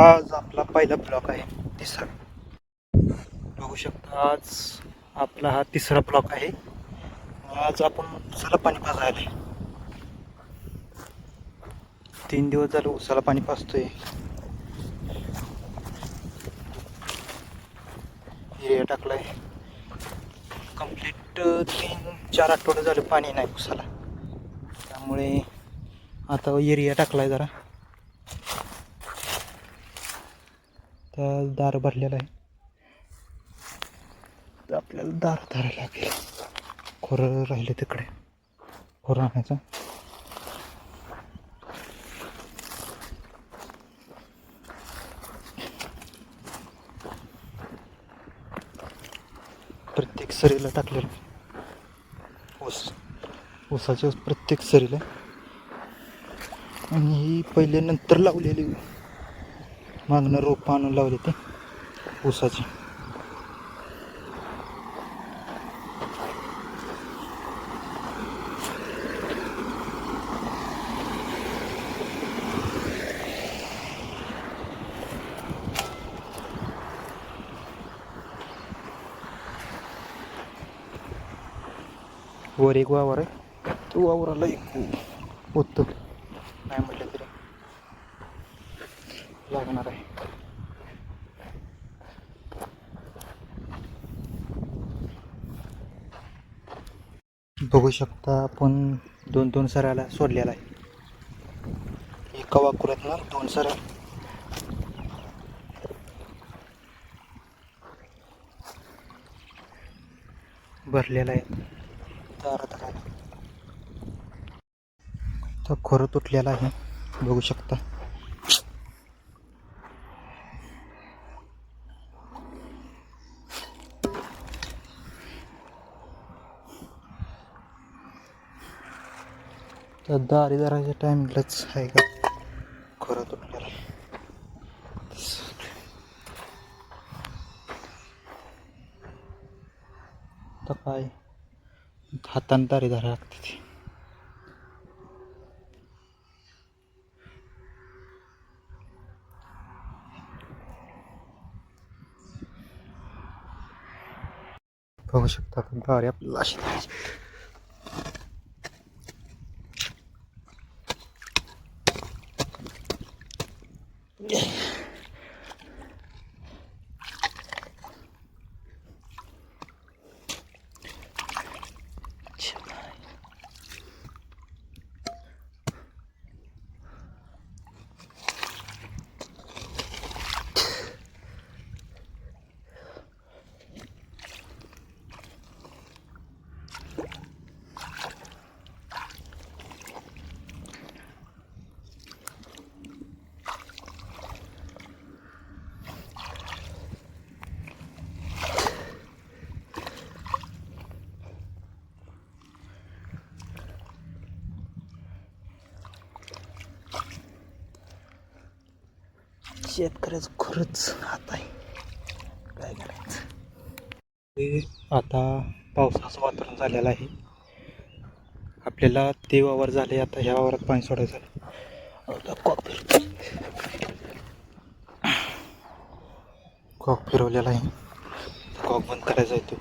आज आपला पहिला ब्लॉक आहे तिसरा. बघू शकता आज आपला हा तिसरा ब्लॉक आहे. आज आपण उसाला पाणी पाजायला. तीन दिवस झाले उसाला पाणी पाजतोय. एरिया टाकलाय. कंप्लीट तीन चार आठवडे झाले पाणी नाही उसाला. त्यामुळे आता एरिया टाकलाय जरा. त्या दार भरलेला आहे. तर आपल्याला दार धरायला लागेल. खोरं राहिलं तिकडे. खोरं आणायचं. प्रत्येक सरीला टाकलेलं ऊस. ऊसाच्या प्रत्येक सरीला. आणि ही पहिले नंतर लावलेली. मागणं रोप आणून लावले ते. ऊसाची. वर एक वावर आहे. तो वावराला एक. होतं नाही म्हटलं तरी लागणार आहे. बघू शकता आपण दोन दोन सराला सोडलेला आहे. एका वाकुरात ना दोन सर भरलेला आहे. तर खोरं तुटलेला आहे. बघू शकता. तर दारीदाराच्या टायमिंगलाच आहे का? खरं तुटलेलं तर काय? हाताने दारी लागते ती. बघू शकता आपण दारी आपल्याला अशी Yeah. शेतकऱ्याचं खरंच हात आहे. काय करायचं? हे आता पावसाचं वातावरण झालेलं आहे. आपल्याला ते वावर झाले आता ह्या वावरात पाणी सोडायचं झालं आता कॉक फिर कॉक फिरवलेला आहे. कॉक बंद करायचा आहे तो.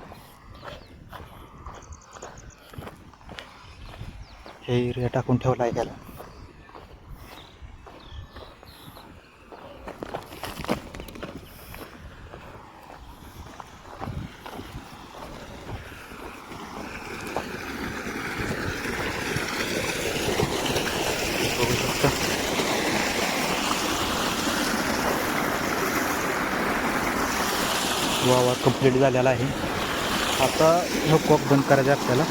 हे एरिया टाकून ठेवला आहे त्याला. बघू शकता वावा कंप्लीट झालेला आहे. आता हे कॉक बंद करायचा आहे आपल्याला.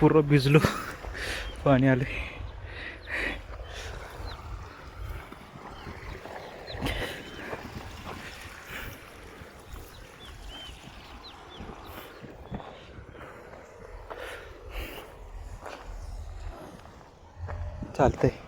पूर्ण भिजलो. पाणी आले चालतंय.